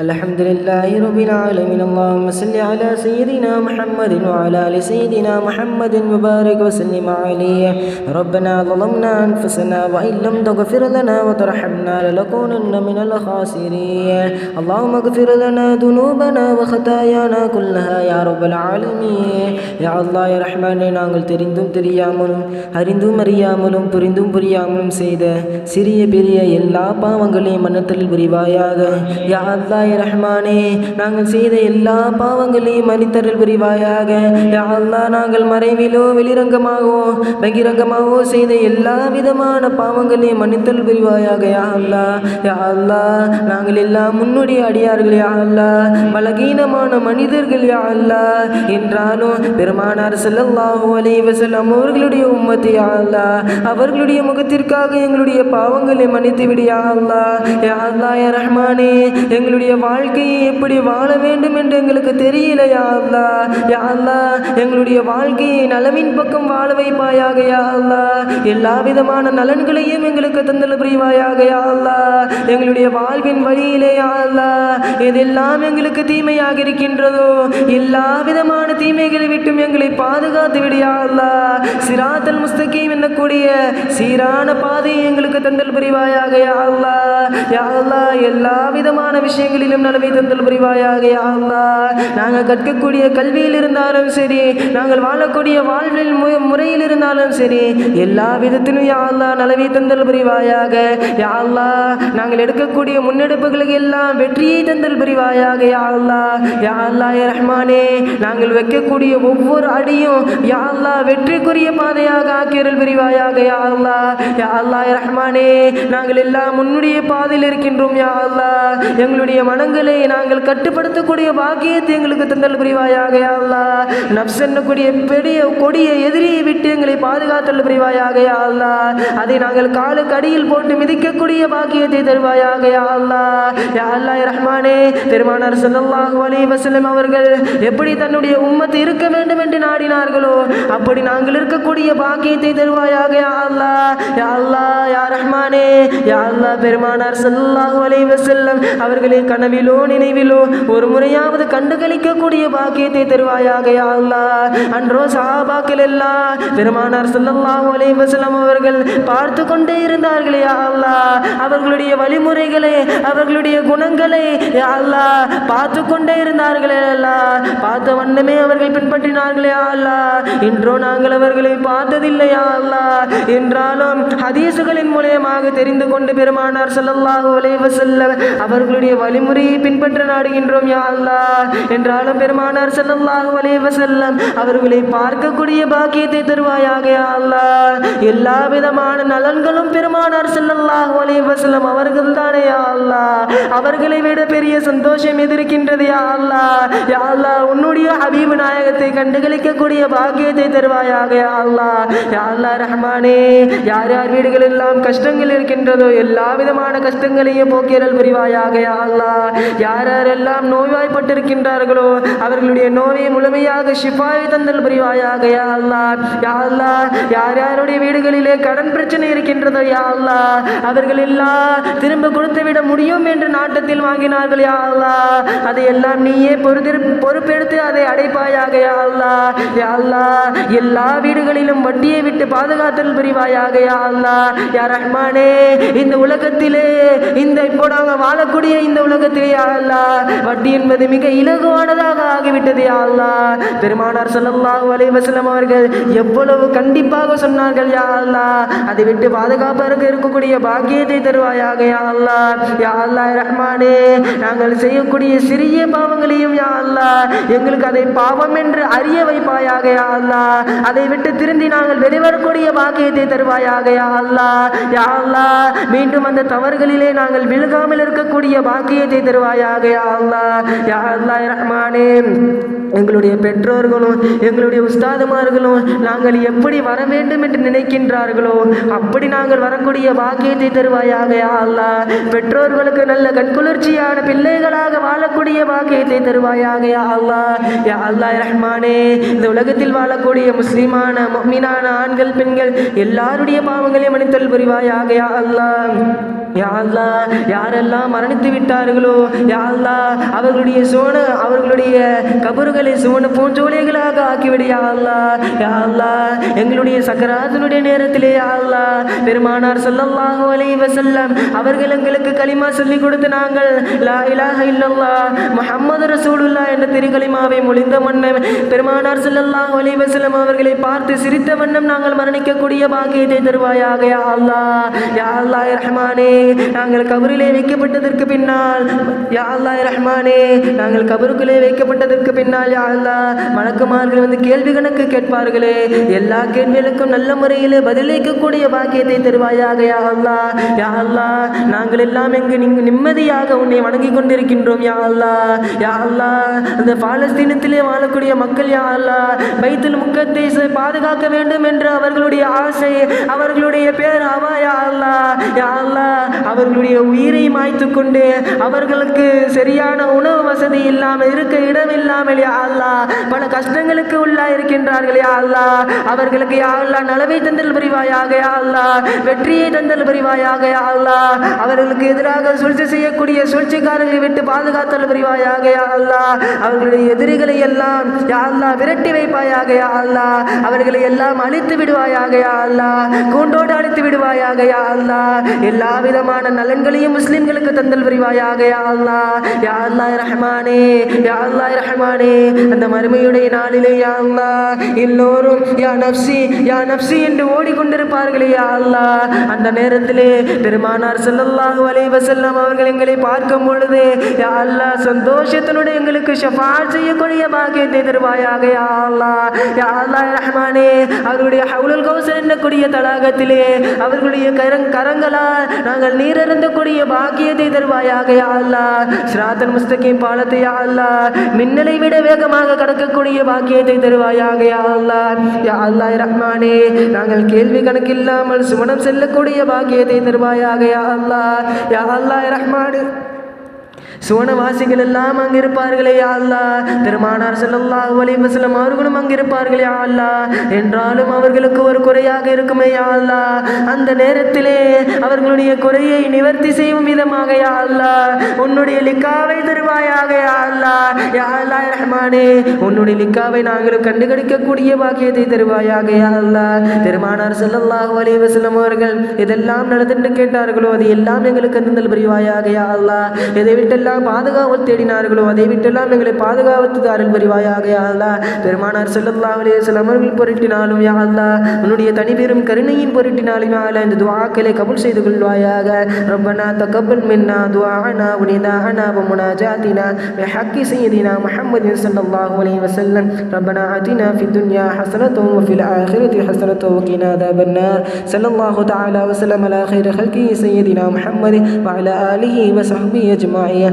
الحمد لله رب العالمين اللهم صل على سيدنا محمد وعلى ال سيدنا محمد وبارك وسلم عليه ربنا ظلمنا انفسنا وان لم تغفر لنا وترحمنا لنكونن من الخاسرين اللهم اغفر لنا ذنوبنا وخطايانا كلها يا رب العالمين يا الله يا رحمن நாங்கள் தெரிந்தும் தெரியாமலும் அறிந்தும் அறியாமலும் புரிந்தும் புரியாமலும் செய்த சிறிய பெரிய எல்லா பாவங்களையும் மன்னத்தில் புரிவாயாக யா அல்லா யா ரஹ்மானே நாங்கள் செய்த எல்லா பாவங்களையும் மன்னித்தருள் புரிவாயாக. யா அல்லா நாங்கள் மறைவிலோ வெளிரங்கமாகவோ பகிரங்கமாகவோ செய்த எல்லா விதமான பாவங்களையும் மன்னித்தல் புரிவாயாக யா அல்லா யா அல்லா நாங்கள் எல்லாம் முன்னுடைய அடியார்கள் யா அல்லா பலகீனமான மனிதர்கள் யா அல்லா என்றாலும் பெருமானார் ஸல்லல்லாஹு அலைஹி அவர்களுடைய உம்மத்து யா அல்லா அவர்களுடைய முகத்திற்காக எங்களுடைய பாவங்களை மன்னித்து விடு யா அல்லா யா அல்லா யா ரஹ்மானே எங்களுடைய வாழ்க்கையை எப்படி வாழ வேண்டும் என்று எங்களுக்கு தெரியல யா அல்லா எங்களுடைய வாழ்க்கையை நலவின் பக்கம் வாழ வைப்பாயாக யா எல்லா விதமான நலன்களையும் எங்களுக்கு தந்தல் புரிவாயாக யா எங்களுடைய வாழ்வின் வழியிலே யா எதெல்லாம் எங்களுக்கு தீமையாக இருக்கின்றதோ எல்லா விதமான தீமைகளை விட்டும் எங்களை பாதுகாத்து விடு சிராத்தல் முஸ்தகீம் என்னக்கூடிய சீரான பாதையை எங்களுக்கு தந்தல் புரிவாயாக யா அல்லா. எல்லா விதமான விஷயங்கள் விஷயங்களிலும் நலவை தந்தல் புரிவாயாக அல்லா நாங்கள் கற்கக்கூடிய கல்வியில் இருந்தாலும் சரி நாங்கள் வாழக்கூடிய வாழ்வில் முறையில் இருந்தாலும் சரி எல்லா விதத்திலும் யாழ்லா அல்லா நலவை தந்தல் புரிவாயாக யாழ்லா நாங்கள் எடுக்கக்கூடிய முன்னெடுப்புகளுக்கு எல்லாம் வெற்றியை தந்தல் புரிவாயாக யாழ்லா யாழ்லா ரஹ்மானே நாங்கள் வைக்கக்கூடிய ஒவ்வொரு அடியும் யாழ்லா வெற்றிக்குரிய பாதையாக ஆக்கியரல் புரிவாயாக யாழ்லா யாழ்லா ரஹ்மானே நாங்கள் எல்லாம் முன்னுடைய பாதையில் இருக்கின்றோம் யாழ்லா எங்களுடைய மனங்களை நாங்கள் கட்டுப்படுத்தக்கூடிய பாக்கியத்தை எங்களுக்கு தந்தல் புரிவாயாக அல்லா. நப்ஸ் என்னக்கூடிய பெரிய கொடிய எதிரியை விட்டு எங்களை பாதுகாத்தல் புரிவாயாக அல்லா. அதை நாங்கள் காலுக்கு அடியில் போட்டு மிதிக்கக்கூடிய பாக்கியத்தை தருவாயாக அல்லா. யா அல்லா ரஹ்மானே பெருமானார் ஸல்லல்லாஹு அலி வசலம் அவர்கள் எப்படி தன்னுடைய உம்மத்து இருக்க வேண்டும் என்று நாடினார்களோ அப்படி நாங்கள் இருக்கக்கூடிய பாக்கியத்தை தருவாயாக அல்லா. யா அல்லா யா ரஹ்மானே யா அல்லா பெருமானார் ஸல்லல்லாஹு அலி வசல்லம் அவர்களை கனவிலோ நினைவிலோ ஒரு முறையாவது கண்டுகளிக்கக்கூடிய பாக்கியத்தை தருவாயாக அல்லா அன்றோ சஹாபாக்கள் எல்லாம் பெருமானார் சொல்லல்லாஹு அலைஹி வஸல்லம் அவர்கள் பார்த்து கொண்டே இருந்தார்களே யா அல்லா அவர்களுடைய வழிமுறைகளை அவர்களுடைய குணங்களை யா அல்லா பார்த்து கொண்டே இருந்தார்களே அல்லாஹ். அல்லா பார்த்த வண்ணமே அவர்கள் பின்பற்றினார்களே யா அல்லா இன்றோ நாங்கள் அவர்களை பார்த்ததில்லையா அல்லா என்றாலும் ஹதீசுகளின் மூலியமாக தெரிந்து கொண்டு பெருமானார் சொல்லல்லாஹு அலைஹி வஸல்லம் அவர்களுடைய வழிமுறையை பின்பற்ற நாடுகின்றோம் யா அல்லா என்றாலும் பெருமானார் ஸல்லல்லாஹு வலைவ செல்லம் அவர்களை பார்க்கக்கூடிய பாக்கியத்தை தருவாயாக யா அல்லா எல்லா விதமான நலன்களும் பெருமானார் ஸல்லல்லாஹு வலைவ செல்லம் அவர்கள் தானே யா அல்லா அவர்களை விட பெரிய சந்தோஷம் எதிர்க்கின்றது யா அல்லா யா அல்லா உன்னுடைய ஹபீபு நாயகத்தை கண்டுகளிக்கக்கூடிய பாக்கியத்தை தருவாயாக யா அல்லா யா அல்லா ரஹ்மானே யார் யார் வீடுகள் எல்லாம் கஷ்டங்கள் இருக்கின்றதோ எல்லா விதமான கஷ்டங்களையும் போக்கியல் புரிவாயாக யா அல்லா யார் யாரெல்லாம் நோய்வாய்ப்பட்டிருக்கின்றார்களோ அவர்களுடைய நோயை முழுமையாக சிப்பாய் தந்தல் புரிவாயாக யா அல்லா யா அல்லா யார் யாருடைய வீடுகளிலே கடன் பிரச்சனை இருக்கின்றதோ யா அல்லா அவர்கள் எல்லாம் திரும்ப கொடுத்து விட முடியும் என்று நாட்டத்தில் வாங்கினார்கள் யா அல்லா அதையெல்லாம் நீயே பொறுத்திரு பொறுப்பெடுத்து அதை அடைப்பாயாக யா அல்லா யா அல்லா எல்லா வீடுகளிலும் வட்டியை விட்டு பாதுகாத்தல் புரிவாயாக யா அல்லா யா ரஹ்மானே இந்த உலகத்திலே இந்த இப்போ நாங்கள் வாழக்கூடிய இந்த உலகத்தில் உலகத்திலே அல்லா வட்டி என்பது மிக இலகுவானதாக ஆகிவிட்டது அல்லா பெருமானார் சொல்லல்லாஹு அலைஹி அவர்கள் எவ்வளவு கண்டிப்பாக சொன்னார்கள் யா அல்லா அதை விட்டு பாதுகாப்பாக இருக்கக்கூடிய பாக்கியத்தை தருவாயாக யா அல்லா யா அல்லா ரஹ்மானே நாங்கள் செய்யக்கூடிய சிறிய பாவங்களையும் யா அல்லா எங்களுக்கு அதை பாவம் என்று அறிய வைப்பாயாக யா அல்லா அதை விட்டு திருந்தி நாங்கள் வெளிவரக்கூடிய பாக்கியத்தை தருவாயாக யா அல்லா யா அல்லா மீண்டும் அந்த தவறுகளிலே நாங்கள் விழுகாமல் இருக்கக்கூடிய பாக்கியத்தை தருவாயாக யா அல்லா. யா அல்லா ரஹ்மானே. எங்களுடைய பெற்றோர்களும் எங்களுடைய உஸ்தாதுமார்களும் நாங்கள் எப்படி வர வேண்டும் என்று நினைக்கின்றார்களோ அப்படி நாங்கள் வரக்கூடிய பாக்கியத்தை தருவாயாக யா அல்லா. பெற்றோர்களுக்கு நல்ல கண்குளிர்ச்சியான பிள்ளைகளாக வாழக்கூடிய பாக்கியத்தை தருவாயாக யா அல்லா. யா அல்லா ரஹ்மானே இந்த உலகத்தில் வாழக்கூடிய முஸ்லிமான முஃமினான ஆண்கள் பெண்கள் எல்லாருடைய பாவங்களையும் மன்னித்தல் புரிவாயாக யா அல்லா. யாழ்லா யாரெல்லாம் மரணித்து விட்டார்களோ யாழ்லா அவர்களுடைய சோன அவர்களுடைய கபறுகளை சோன பூஞ்சோலைகளாக ஆக்கிவிடு யாழ்லா யாழ்லா எங்களுடைய சக்கராதனுடைய நேரத்திலே யாழ்லா பெருமானார் ஸல்லல்லாஹு அலைஹி வசல்லம் அவர்கள் எங்களுக்கு களிமா சொல்லி கொடுத்து நாங்கள் லா இலாஹ இல்லல்லா முஹம்மது ரசூலுல்லா என்ற திருக்கலிமாவை மொழிந்த வண்ணம் பெருமானார் ஸல்லல்லாஹு அலைஹி வசல்லம் அவர்களை பார்த்து சிரித்த வண்ணம் நாங்கள் மரணிக்கக்கூடிய பாக்கியத்தை தருவாயாக யா அல்லாஹ் யா அல்லாஹ் ரஹ்மானே. நாங்கள் கபரிலே வைக்கப்பட்டதற்கு பின்னால் யா அல்லாஹ் ரஹ்மானே நாங்கள் கபருக்குள்ளே வைக்கப்பட்டதற்கு பின்னால் யா அல்லா மலக்குமார்கள் வந்து கேள்வி கணக்கு கேட்பார்களே. எல்லா கேள்விகளுக்கும் நல்ல முறையில் பதிலளிக்கக்கூடிய பாக்கியத்தை தருவாயாக யா அல்லா யா அல்லாஹ் நாங்கள் எல்லாம் எங்கு நீங்க நிம்மதியாக உன்னை வணங்கி கொண்டிருக்கின்றோம் யா அல்லா யா அல்லாஹ் அந்த பாலஸ்தீனத்திலே வாழக்கூடிய மக்கள் யா அல்லா பைத்துல் முக்கத்தை பாதுகாக்க வேண்டும் என்று அவர்களுடைய ஆசை அவர்களுடைய பேர் அவா யா அல்லாஹ். யா அல்லாஹ் அவர்களுடைய உயிரை மாய்த்து கொண்டு அவர்களுக்கு சரியான உணவு வசதி இல்லாமல் இருக்க இடம் இல்லாமல் யா பல கஷ்டங்களுக்கு உள்ளா இருக்கின்றார்கள் யா அல்லாஹ் அவர்களுக்கு யா நலவை தந்தல் புரிவாயாக யா அல்லா வெற்றியை தந்தல் புரிவாயாக யா அல்லா. அவர்களுக்கு எதிராக சூழ்ச்சி செய்யக்கூடிய சூழ்ச்சிக்காரர்களை விட்டு பாதுகாத்தல் புரிவாயாக யா அவர்களுடைய எதிரிகளை எல்லாம் யா விரட்டி வைப்பாயாக யா அல்லாஹ் அவர்களை எல்லாம் அழித்து விடுவாயாக யா அல்லாஹ் கூண்டோடு அழித்து விடுவாயாக யா அல்லாஹ் எல்லா விதமான நலன்களையும் முஸ்லிம்களுக்கு தந்தல் புரிவாயாக. யா அல்லாஹ் ரஹ்மானே யா ரஹ்மானே. அந்த மறுமையுடைய நாளிலே யா எல்லோரும் யா நப்சி யா நப்சி என்று ஓடிக்கொண்டிருப்பார்களே யா அந்த நேரத்திலே பெருமானார் செல்லல்லாஹு அலைவசல்லாம் அவர்கள் எங்களை பார்க்கும் பொழுது யா சந்தோஷத்தினுடைய எங்களுக்கு ஷஃபாத் செய்யக்கூடிய பாக்கியத்தை தருவாயாக யா அல்லாஹ் ரஹ்மானே அவர்களுடைய ஹவுலுல் கௌசர் என்னக்கூடிய தடாகத்திலே அவர்களுடைய கரங் கரங்களால் நாங்கள் நீர் இறந்தக்கூடிய பாக்கியத்தை தருவாயாக யா அல்லாஹ். சிராத்தல் முஸ்தகி பாலத்தை யா அல்லாஹ். மின்னலை விட வேகமாக கடக்கக்கூடிய பாக்கியத்தை தருவாயாக யா அல்லாஹ். யா அல்லாஹ் ரஹ்மானே நாங்கள் கேள்வி கணக்கில்லாமல் சுமணம் செல்லக்கூடிய பாக்கியத்தை தருவாயாக யா அல்லாஹ். யா அல்லாஹ் ரஹ்மானே. சுவனவாசிகள் எல்லாம் அங்கு இருப்பார்களே பெருமானார் செல்லல்லா அலைஹி வஸல்லம் அவர்களும் அங்கு இருப்பார்களே என்றாலும் அவர்களுக்கு ஒரு குறையாக இருக்குமே அல்லா. அந்த நேரத்திலே அவர்களுடைய குறையை நிவர்த்தி செய்யும் விதமாக அல்லா. உன்னுடைய லிக்காவை தருவாயாக அல்லா. அல்லாஹ் யா ரஹ்மானே உன்னுடைய லிக்காவை நாங்களும் கண்டுகடிக்கக்கூடிய பாக்கியத்தை தருவாயாக அல்லா. பெருமானார் செல்லல்லா அலைஹி செல்லம் அவர்கள் இதெல்லாம் நடந்துட்டு கேட்டார்களோ அது எல்லாம் எங்களுக்கு தந்தல் புரிவாயாக அல்லா. இதை விட்டெல்லாம் விட்டெல்லாம் பாதுகாவல் தேடினார்களோ அதை விட்டெல்லாம் எங்களை பாதுகாவத்து அருள் புரிவாயாக யா அல்லாஹ் பெருமானார் ஸல்லல்லாஹு அலைஹி வஸல்லம் அவர்கள் பொருட்டினாலும் யா அல்லாஹ் உன்னுடைய தனிபெரும் கருணையின் பொருட்டினாலும் யா அல்லாஹ் இந்த துஆக்களை கபூல் செய்து கொள்வாயாக ரப்பனா தகப்பல் மின்னா துஆனா ونداءنا ومناجاتنا بحق سيدنا محمد صلى الله عليه وسلم ربنا آتنا في الدنيا حسنة وفي الآخرة حسنة وقنا عذاب النار صلى الله تعالى وسلم على خير خلقه سيدنا محمد وعلى آله وصحبه أجمعين